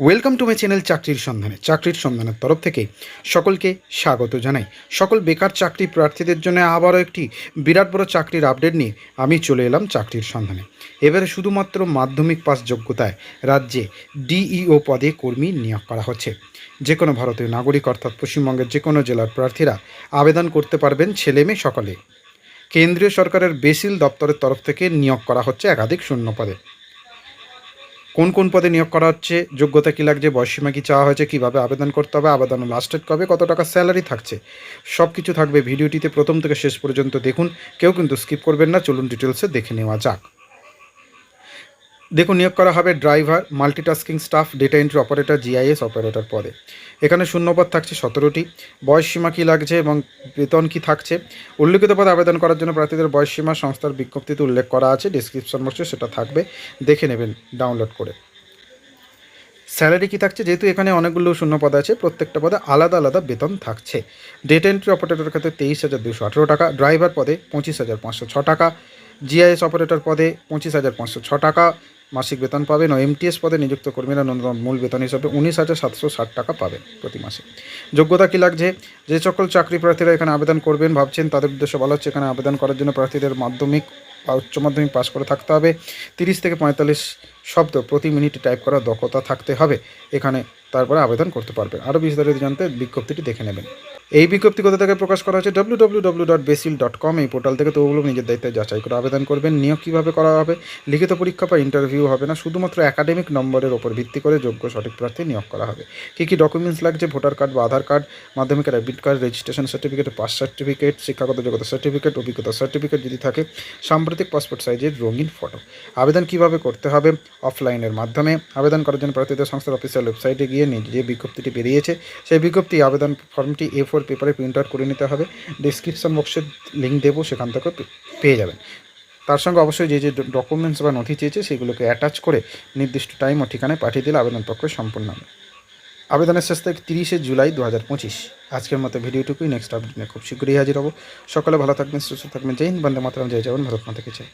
Welcome to my channel চাকরির সন্ধানে চাকরির সন্ধানের তরফ থেকে সকলকে স্বাগত জানাই। সকল বেকার চাকরি প্রার্থীদের জন্য আবারও একটি বিরাট বড় চাকরির আপডেট নিয়ে আমি চলে এলাম চাকরির সন্ধানে এবারে শুধুমাত্র মাধ্যমিক পাস যোগ্যতায় রাজ্যে ডিইও পদে কর্মী নিয়োগ করা হচ্ছে। যে কোনো ভারতীয় নাগরিক অর্থাৎ পশ্চিমবঙ্গের যে কোনো জেলার প্রার্থীরা আবেদন করতে পারবেন ছেলে মেয়ে সকলে। কেন্দ্রীয় সরকারের বেসিল দপ্তরের তরফ থেকে নিয়োগ করা হচ্ছে একাধিক শূন্য পদে। কোন কোন পদে নিয়োগ করা হচ্ছে, যোগ্যতা কী লাগছে বয়সীমা কী চাওয়া হয়েছে, কীভাবে আবেদন করতে হবে, আবেদন লাস্ট ডেট কবে, কত টাকা স্যালারি থাকছে সব কিছু থাকবে ভিডিওটিতে প্রথম থেকে শেষ পর্যন্ত দেখুন, কেউ কিন্তু স্কিপ করবেন না, চলুন ডিটেলসে দেখে নেওয়া যাক। দেখুন, নিয়োগ করা হবে driver multitasking staff data entry operator GIS operator পদে। এখানে শূন্যপদ থাকছে সতেরোটি। বয়সসীমা কী লাগছে এবং বেতন কী থাকছে? উল্লেখিত পদে আবেদন করার জন্য প্রার্থীদের বয়সসীমা সংস্থার বিজ্ঞপ্তিতে উল্লেখ করা আছে। ডিসক্রিপশন বক্সে সেটা থাকবে। দেখে নেবেন ডাউনলোড করে। স্যালারি কী থাকছে? যেহেতু এখানে অনেকগুলো শূন্য পদ আছে, প্রত্যেকটা পদে আলাদা আলাদা বেতন থাকছে। ডেটা এন্ট্রি অপারেটরের ক্ষেত্রে তেইশ হাজার দুশো আঠেরো টাকা ড্রাইভার পদে পঁচিশ হাজার পাঁচশো ছ টাকা জিআইএস অপারেটর পদে পঁচিশ হাজার পাঁচশো ছ টাকা মাসিক বেতন পাবেন ও এমটিএস পদে নিযুক্ত কর্মীরা ন্যূনতম মূল বেতন হিসাবে উনিশ হাজার সাতশো ষাট টাকা পাবেন প্রতি মাসে। যোগ্যতা কী লাগছে? যে সকল চাকরি প্রার্থীরা এখানে আবেদন করবেন ভাবছেন তাদের উদ্দেশ্যে বলা হচ্ছে এখানে আবেদন করার জন্য প্রার্থীদের মাধ্যমিক বা উচ্চ মাধ্যমিক পাশ করে থাকতে হবে। তিরিশ থেকে পঁয়তাল্লিশ শব্দ প্রতি মিনিটে টাইপ করার দক্ষতা থাকতে হবে। এখানে তারপরে আবেদন করতে পারবেন। আরও বিস্তারিত জানতে বিজ্ঞপ্তিটি দেখে নেবেন। এই বিজ্ঞপ্তি কোথা থেকে প্রকাশ করা হয়েছে? W W dot BECIL dot com এই পোর্টাল থেকে তো ওগুলো নিজের দায়িত্বে যাচাই করে আবেদন করবেন। নিয়োগ কীভাবে করা হবে? লিখিত পরীক্ষা বা ইন্টারভিউ হবে না। শুধুমাত্র একাডেমিক নম্বরের ওপর ভিত্তি করে যোগ্য সঠিক প্রার্থী নিয়োগ করা হবে। কী কী ডকুমেন্টস লাগছে? ভোটার কার্ড বা আধার কার্ড মাধ্যমিকের admit card registration certificate pass certificate শিক্ষাগত যোগ্যতা সার্টিফিকেট অভিজ্ঞতা সার্টিফিকেট যদি থাকে, সাম্প্রতিক পাসপোর্ট সাইজের রঙিন ফটো আবেদন কীভাবে করতে হবে? অফলাইনের মাধ্যমে। আবেদন করার জন্য প্রার্থীদের সংস্থার অফিসিয়াল ওয়েবসাইটে গিয়ে নিজ- যে বিজ্ঞপ্তিটি বেরিয়েছে। সেই বিজ্ঞপ্তি আবেদন ফর্মটি এ ফোর পেপারে প্রিন্ট আউট করে নিতে হবে। ডিসক্রিপশন বক্সে লিঙ্ক দেবো, সেখান থেকে পেয়ে যাবেন। তার সঙ্গে অবশ্যই যে যে ডকুমেন্টস বা নথি চেয়েছে, সেগুলোকে অ্যাটাচ করে নির্দিষ্ট টাইম ও ঠিকানায় পাঠিয়ে দিলে আবেদন প্রক্রিয়া সম্পূর্ণ হবে। আবেদনের শেষ তারিখ তিরিশে জুলাই দু হাজার পঁচিশ। আজকের মতো ভিডিওটুকুই। নেক্সট আপডেট খুব শীঘ্রই হাজির হব। সকালে ভালো থাকবেন, সুস্থ থাকবেন। জয় হিন্দ, বন্দে মাতরম, জয় জওয়ান ভারত মাতাকে চাই?